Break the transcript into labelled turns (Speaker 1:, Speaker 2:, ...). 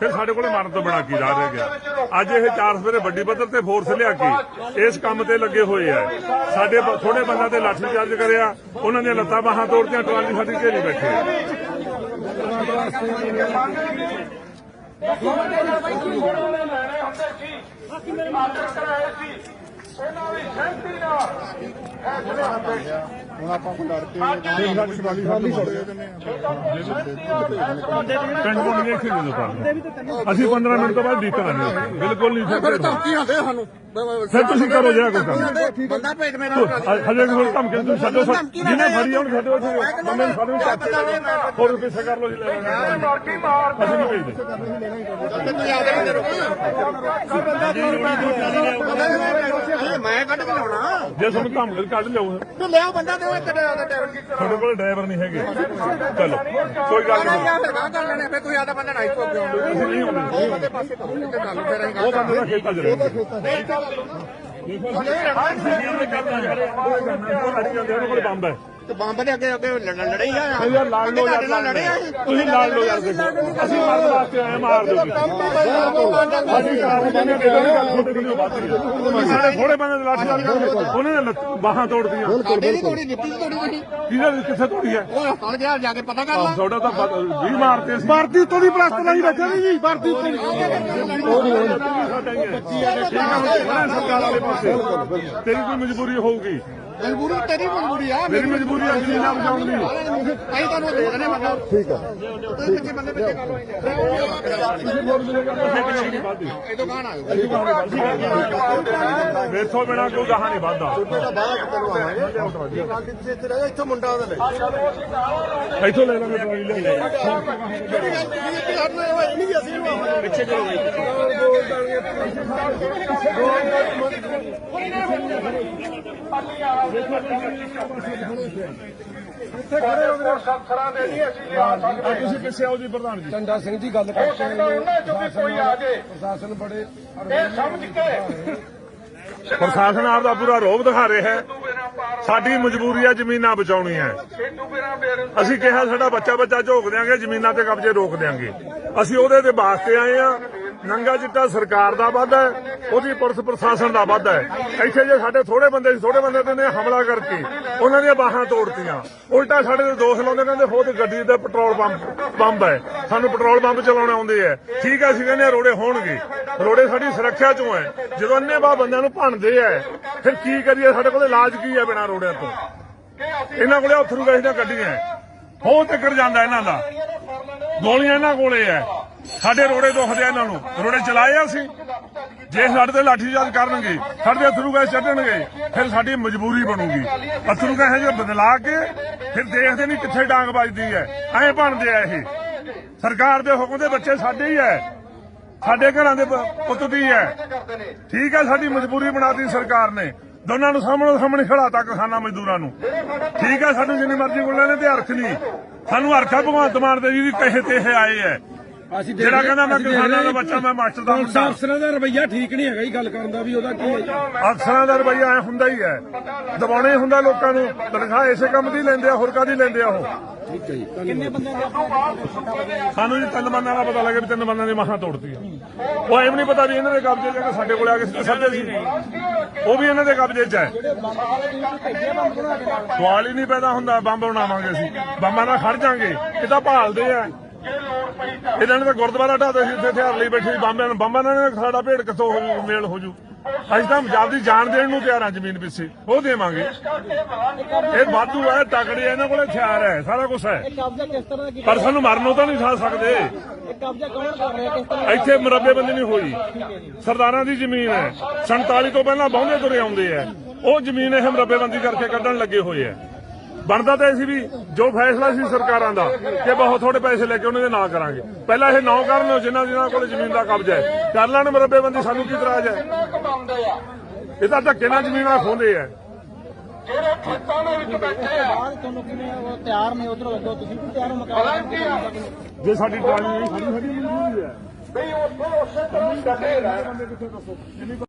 Speaker 1: ਫਿਰ ਸਾਡੇ ਕੋਲ ਮਰਨ ਤੋਂ ਬਿਨਾਂ ਕੀ ਰਾਹ ਰਹਿ ਗਿਆ? ਅੱਜ ਇਹ ਚਾਰ ਸਵੇਰੇ ਵੱਡੀ ਪੱਧਰ ਤੇ ਫੋਰਸ ਲਿਆ ਕੇ? ਇਸ ਕੰਮ ਤੇ ਲੱਗੇ ਹੋਏ ਆ। ਸਾਡੇ ਥੋੜੇ ਬੰਦਿਆਂ ਤੇ ਲਾਠੀ ਚਾਰਜ ਕਰਿਆ। ਉਹਨਾਂ ਦੀਆਂ ਲੱਤਾਂ ਬਾਹਾਂ ਤੋੜਤੀਆਂ ਟਰਾਲੀ ਸਾਡੀ ਘੇਰੀ ਬੈਠੇ ਆ
Speaker 2: ਹੁਣ ਆਪਾਂ ਕੋ ਲੜ ਕੇ ਦੇਖ ਲੱਗ ਸ਼ਿਵਾਲੀ ਸਾਹਿਬ ਨੂੰ ਛੋੜੇ ਦਿੰਦੇ
Speaker 1: ਪਿੰਡ ਕੋਲ ਨਹੀਂ ਇੱਥੇ ਦੇ ਦੋ ਕੰਮ ਅਸੀਂ 15 ਮਿੰਟ ਤੋਂ ਬਾਅਦ ਡੀਕਾਂਗੇ ਬਿਲਕੁਲ ਨਹੀਂ
Speaker 2: ਫਿਰ ਧਮਕੀਆਂ ਦੇ ਸਾਨੂੰ
Speaker 1: ਫਿਰ ਤੁਸੀਂ ਕਰੋ ਜਿਹੜਾ ਕੋਈ ਕੰਮ।
Speaker 2: ਬੰਦਾ ਭੇਜ ਮੇਰਾ
Speaker 1: ਹਜੇ ਕੋਈ ਧਮਕੀ ਤੁਸੀਂ ਛੱਡੋ ਜਿਹਨੇ ਫੜੀ ਹੁਣ ਛੱਡੋ ਇੱਥੇ ਬੰਦੇ ਨੂੰ ਸਾਡੇ ਨੂੰ ਚੱਕ ਕੇ ਹੋਰ ਪਿੱਛੇ ਕਰ ਲਓ ਜੀ ਲੈ ਅਸੀਂ ਨਹੀਂ ਭੇਜਦੇ।
Speaker 2: ਮੈਂ ਕੱਢ ਕੇ ਲਾਉਣਾ
Speaker 1: ਜੇ ਤੁਹਾਨੂੰ ਧਮਕੀ ਕੱਢ ਲਿਓ
Speaker 2: ਤੂੰ ਲਿਆਓ ਬੰਦਾ ਤੇ ਉਹ
Speaker 1: ਤੁਹਾਡੇ ਕੋਲ ਡਰਾਈਵਰ ਨਹੀਂ ਹੈਗੇ। ਚਲੋ ਕੋਈ ਗੱਲ ਨਹੀਂ।
Speaker 2: ਜਾਂ ਫਿਰ ਗਾਂ ਕਰ ਲੈਣੇ ਫਿਰ ਕੋਈ ਆਦਾ ਬੰਦਾ ਨਾ ਇੱਕੋ ਅੱਗੇ ਆਉਂਦਾ
Speaker 1: ਅਸੀਂ ਨਹੀਂ ਹੁੰਦੇ
Speaker 2: ਉਹ ਬੰਦੇ ਪਾਸੇ ਅਸੀਂ
Speaker 1: ਉਹ ਬੰਦੇ ਦਾ ਖੇਤਾਂ 'ਚ ਬੰਦਾ
Speaker 2: ਤੇ ਬੰਬ ਦੇ ਅੱਗੇ ਅੱਗੇ ਲੜਨ ਲੜੇ ਹੀ ਆ
Speaker 1: ਯਾਰ ਲੜ ਲਓ ਯਾਰ
Speaker 2: ਲੜੇ ਆ
Speaker 1: ਤੁਸੀਂ ਲੜ ਲਓ ਯਾਰ ਦੇਖੋ ਅਸੀਂ ਮਰਨ ਵਾਸਤੇ ਆਏ ਮਾਰ ਦਿਓ ਅਸੀਂ ਕਰਾਰੇ ਬੰਦੇ ਦੇ ਗੱਲ ਤੁਹਾਡੇ ਕੋਲ ਬਾਤ ਸਾਡੇ ਥੋੜੇ ਬੰਦੇ ਦੇ ਲਾਠੀ ਨਾਲ ਉਹਨਾਂ ਨੇ ਬਾਹਾਂ ਤੋੜਦੀਆਂ
Speaker 2: ਸਾਡੇ ਦੀ ਥੋੜੀ ਨਿੱਪੀ ਦੀ ਥੋੜੀ ਨਹੀਂ
Speaker 1: ਕਿਹਦੇ ਕਿੱਥੇ ਤੋੜੀ ਹੈ
Speaker 2: ਉਹ ਹਸਪਤਾਲ ਗਿਆ ਜਾ ਕੇ ਪਤਾ ਕਰ ਲਾ
Speaker 1: ਤੁਹਾਡਾ ਤਾਂ 20 ਮਾਰਤੇ ਸੀ
Speaker 3: ਭਾਰਤੀ ਉੱਤੋਂ ਦੀ ਪਲਾਸਟਰ ਲਾਈ ਬੈਠੇ ਨੇ ਜੀ ਭਾਰਤੀ ਉੱਤੋਂ ਦੀ
Speaker 1: ਸਰਕਾਰ ਵਾਲੇ ਪਾਸੇ ਤੇਰੀ ਕੋਈ ਮਜਬੂਰੀ ਹੋਊਗੀ
Speaker 2: ਮਜਬੂਰੀ ਤੇਰੀ ਮਜਬੂਰੀ ਆ
Speaker 1: ਮੇਰੀ ਮਜਬੂਰੀ ਹੈ ਜ਼ਮੀਨ ਨਾ ਬਚਾਉਣ ਦੀ।
Speaker 2: ਅਸੀਂ ਤੁਹਾਨੂੰ ਦੇ ਦੇਣੇ ਬੰਦਾ ਠੀਕ ਆ ਤੁਸੀਂ ਕਿੱਥੇ ਬੰਦੇ ਪਿੱਛੇ ਕਰ ਲਓ ਇਹ ਤੋਂ ਕਹਾਣ ਆ।
Speaker 1: ਮੇਥੋਂ ਬਿਨਾ ਕੋਈ ਗਾਹਾਂ ਨਹੀਂ ਵੱਧਦਾ।
Speaker 2: ਇੱਥੋਂ ਮੁੰਡਾ ਉਹਦਾ ਲੈ
Speaker 1: ਇੱਥੋਂ ਲੈ ਲਾਂਗੇ ਟਰਾਲੀ ਲੈ ਲੈ
Speaker 2: ਪਿੱਛੇ ਚਲੋ
Speaker 1: ਆ ਤੁਸੀਂ ਪਿੱਛੇ ਆਓ ਜੀ ਪ੍ਰਧਾਨ ਜੀ
Speaker 3: ਚੰਡਾ ਸਿੰਘ ਜੀ ਗੱਲ ਕਰਦੇ ਨੇ
Speaker 2: ਕੋਈ ਆ ਜੇ।
Speaker 3: ਪ੍ਰਸ਼ਾਸਨ ਬੜੇ
Speaker 2: ਇਹ ਸਮਝ ਕੇ।
Speaker 1: ਪ੍ਰਸ਼ਾਸਨ ਆਪ ਦਾ ਪੂਰਾ ਰੋਬ ਦਿਖਾ ਰਿਹਾ ਹੈ। ਸਾਡੀ ਮਜਬੂਰੀ ਹੈ। ਜ਼ਮੀਨਾਂ ਬਚਾਉਣੀਆਂ ਅਸੀਂ ਕਿਹਾ ਸਾਡਾ ਬੱਚਾ ਬੱਚਾ ਝੋਕ ਦਿਆਂਗੇ ਜ਼ਮੀਨਾਂ ਤੇ ਕਬਜ਼ੇ ਰੋਕ ਦਿਆਂਗੇ। ਅਸੀਂ ਉਹਦੇ ਦੇ ਵਾਸਤੇ ਆਏ ਆ ਨੰਗਾ ਚਿੱਟਾ ਸਰਕਾਰ ਦਾ ਵਾਧਾ ਹੈ, ਉਹਦੀ ਪੁਲਿਸ ਪ੍ਰਸ਼ਾਸਨ ਦਾ ਵਾਧਾ ਹੈ। ਇੱਥੇ ਜੇ ਸਾਡੇ ਥੋੜੇ ਬੰਦੇ ਸੀ ਥੋੜੇ ਬੰਦੇ ਤੇ ਨੇ ਹਮਲਾ ਕਰਕੇ ਉਹਨਾਂ ਦੀਆਂ ਬਾਹਾਂ ਤੋੜਤੀਆਂ। ਉਲਟਾ ਸਾਡੇ ਤੇ ਦੋਸ਼ ਲਾਉਂਦੇ, ਕਹਿੰਦੇ ਖੁਦ ਗੱਡੀ ਤੇ ਪੈਟਰੋਲ ਪੰਪ ਪੰਪ ਹੈ। ਸਾਨੂੰ ਪੈਟਰੋਲ ਪੰਪ ਚਲਾਉਣੇ ਆਉਂਦੇ ਆ ਠੀਕ ਹੈ, ਅਸੀਂ ਕਹਿੰਦੇ ਹਾਂ ਰੋੜੇ ਹੋਣਗੇ। ਰੋੜੇ ਸਾਡੀ ਸੁਰੱਖਿਆ ਚੋਂ ਹੈ। ਜਦੋਂ ਅੰਨੇ ਬਾ ਬੰਦਿਆਂ ਨੂੰ ਭੰਨਦੇ ਆ ਫਿਰ ਕੀ ਕਰੀਏ? ਸਾਡੇ ਕੋਲ ਇਲਾਜ ਕੀ ਹੈ ਬਿਨਾਂ ਰੋੜਿਆਂ ਤੋਂ? ਇਹਨਾਂ ਕੋਲੇ ਅਥਰੂ ਗੈਸ ਦੀਆਂ ਗੱਡੀਆਂ ਹੋ। ਤੱਕਰ ਜਾਂਦਾ ਇਹਨਾਂ ਦਾ। ਗੋਲੀਆਂ ਇਹਨਾਂ ਕੋਲੇ ਐ ਸਾਡੇ ਰੋੜੇ ਦੁਖਦੇ ਆ ਇਹਨਾਂ ਨੂੰ। ਰੋੜੇ ਚਲਾਏ ਆ ਅਸੀਂ। ਜੇ ਸਾਡੇ ਤੇ ਲਾਠੀਚਾਰਜ ਕਰਨਗੇ, ਸਾਡੇ ਤੇ ਅਥਰੂ ਗੈਸ ਛੱਡਣਗੇ ਫਿਰ ਸਾਡੀ ਮਜਬੂਰੀ ਬਣੂਗੀ। ਅਥਰੂ ਗੈਸ ਜੇ ਬਦਲਾ ਕੇ ਫਿਰ ਦੇਖਦੇ ਨਹੀਂ ਕਿੱਥੇ ਡਾਂਗ ਵੱਜਦੀ ਐ ਐਂ ਬਣਦੇ ਆ ਇਹ। ਸਰਕਾਰ ਦੇ ਹੁਕਮ ਦੇ ਬੱਚੇ ਸਾਡੇ ਹੀ ਐ ਸਾਡੇ ਘਰਾਂ ਦੇ ਪੁੱਤ ਦੀ ਐ ਠੀਕ ਹੈ ਸਾਡੀ ਮਜਬੂਰੀ ਬਣਾਤੀ ਸਰਕਾਰ ਨੇ। ਦੋਨਾਂ ਨੂੰ ਸਾਹਮਣੇ ਸਾਹਮਣੇ ਖੜਾਤਾ ਕਿਸਾਨਾਂ ਮਜ਼ਦੂਰਾਂ ਨੂੰ। ਠੀਕ ਹੈ ਸਾਨੂੰ ਜਿੰਨੀ ਮਰਜ਼ੀ ਕੋਲ ਨੇ ਤੇ ਅਰਥ ਨਹੀਂ। ਸਾਨੂੰ ਅਰਥ ਹੈ ਭਗਵੰਤ ਮਾਨ ਦੇ ਜੀ ਵੀ ਕਹੇ ਤੇ ਇਹ ਆਏ ਐ
Speaker 3: ਅਸੀਂ
Speaker 1: ਜਿਹੜਾ ਕਹਿੰਦਾ ਮੈਂ ਕਿਸਾਨਾਂ ਦਾ ਬੱਚਾ ਮੈਂ ਮਾਸਟਰ ਦਾ
Speaker 3: ਪੁਲਿਸ
Speaker 1: ਮੁੰਡਾ।
Speaker 3: ਅਫਸਰਾਂ ਦਾ ਰਵਈਆ ਠੀਕ ਨਹੀਂ ਹੈਗਾ ਜੀ ਗੱਲ ਕਰਨ ਦਾ ਵੀ ਉਹਦਾ ਕੀ ਹੈ ਜੀ।
Speaker 1: ਅਫਸਰਾਂ ਦਾ ਰਵਈਆ ਐ ਹੁੰਦਾ ਹੀ ਹੈ। ਦਬਾਉਣੇ ਹੁੰਦਾ ਲੋਕਾਂ ਨੂੰ। ਤਨਖਾਹ ਇਸੇ ਕੰਮ ਦੀ ਲੈਂਦੇ ਆ ਹੋਰ ਕਾਦੀ ਲੈਂਦੇ ਆ ਉਹ?
Speaker 3: ਠੀਕ ਹੈ ਜੀ ਕਿੰਨੇ
Speaker 1: ਸਾਨੂੰ ਜੀ ਤਿੰਨ ਬੰਦਿਆਂ ਦਾ ਪਤਾ ਲੱਗਿਆ ਵੀ ਤਿੰਨ ਬੰਦਿਆਂ ਦੀ ਮਹਾਂ ਤੋੜਤੀ ਆ। ਉਹ ਐਵੇਂ ਨਹੀਂ ਪਤਾ ਵੀ ਇਹਨਾਂ ਦੇ ਕਬਜ਼ੇ 'ਚ ਆ ਕਿ ਸਾਡੇ ਕੋਲ ਆ ਕੇ ਸਿੱਧੇ ਸੱਦੇ ਸੀ। ਉਹ ਵੀ ਇਹਨਾਂ ਦੇ ਕਬਜ਼ੇ 'ਚ ਹੈ ਸਵਾਲ ਹੀ ਨਹੀਂ ਪੈਦਾ ਹੁੰਦਾ ਬੰਬ ਬਣਾਵਾਂਗੇ ਅਸੀਂ। ਬੰਬਾਂ ਨਾਲ ਖੜ ਜਾਾਂਗੇ। ਇਹ ਤਾਂ ਭਾਲਦੇ ਆ। ਇਹਨਾਂ ਨੇ ਤਾਂ ਗੁਰਦੁਆਰਾ ਢਾਦੇ ਸੀ ਇੱਥੇ ਹਥਿਆਰ ਲਈ ਬੈਠੇ ਸੀ। ਬੰਬਾਂ ਨਾਲ ਬੰਬਾਂ ਸਾਡਾ ਭੇਡ ਕਿੱਥੋਂ ਹੋ ਜੂ ਮੇਲ ਹੋ ਜੂ? ਅਸੀਂ ਤਾਂ ਪੰਜਾਬ ਦੀ ਜਾਨ ਦੇਣ ਨੂੰ ਤਿਆਰ ਆ ਜ਼ਮੀਨ ਪਿੱਛੇ। ਉਹ ਦੇਵਾਂਗੇ। ਇਹ ਵਾਧੂ ਹੈ ਤਕੜੇ ਇਹਨਾਂ ਕੋਲੇ ਹਥਿਆਰ ਹੈ ਸਾਰਾ ਕੁਝ ਹੈ। ਪਰ ਸਾਨੂੰ ਮਰਨੋਂ ਤਾਂ ਨਹੀਂ ਖਾ ਸਕਦੇ। ਇੱਥੇ ਮਰੱਬੇ ਬੰਦੀ ਨਹੀਂ ਹੋਈ। ਸਰਦਾਰਾਂ ਦੀ ਜ਼ਮੀਨ ਹੈ। 47 ਤੋਂ ਪਹਿਲਾਂ ਬਹੁੰਦੇ ਤੁਰੇ ਆਉਂਦੇ ਆ ਉਹ ਜ਼ਮੀਨ ਇਹ ਮਰੱਬੇ ਬੰਦੀ ਕਰਕੇ ਕੱਢਣ ਲੱਗੇ ਹੋਏ ਆ ਬਣਦਾ ਤਾਂ ਸੀ ਵੀ ਜੋ ਫੈਸਲਾ ਸੀ ਸਰਕਾਰਾਂ ਦਾ ਕਿ ਬਹੁਤ ਥੋੜੇ ਪੈਸੇ ਲੈ ਕੇ ਉਹਨਾਂ ਦੇ ਨਾਂ ਕਰਾਂਗੇ। ਪਹਿਲਾਂ ਇਹ ਨੌ ਕਰਨ ਜਿਨ੍ਹਾਂ ਜਿਨ੍ਹਾਂ ਕੋਲ ਜ਼ਮੀਨ ਦਾ ਕਬਜ਼ਾ ਹੈ ਕਰ ਲੈਣ ਮਰੱਬੇ ਬੰਦੀ ਸਾਨੂੰ ਕੀ ਇਤਰਾਜ਼ ਹੈ? ਇਹ ਤਾਂ ਧੱਕੇ ਨਾਲ ਜ਼ਮੀਨਾਂ ਖੋਹਦੇ ਆ।
Speaker 4: ਬਾਅਦ ਤੁਹਾਨੂੰ ਕਿਵੇਂ ਉਹ ਤਿਆਰ ਨੇ ਉਧਰੋਂ ਅੱਗੋਂ ਤੁਸੀਂ ਵੀ ਤਿਆਰ ਹੋ ਮਕਾਨ
Speaker 1: ਜੇ ਸਾਡੀ ਟਰਾਲੀ ਨਹੀਂ ਖੜੀ ਹੈ।
Speaker 2: ਵੀ ਉੱਥੇ ਉਸੇ ਤਰ੍ਹਾਂ ਡਟੇ ਰਹਿਣ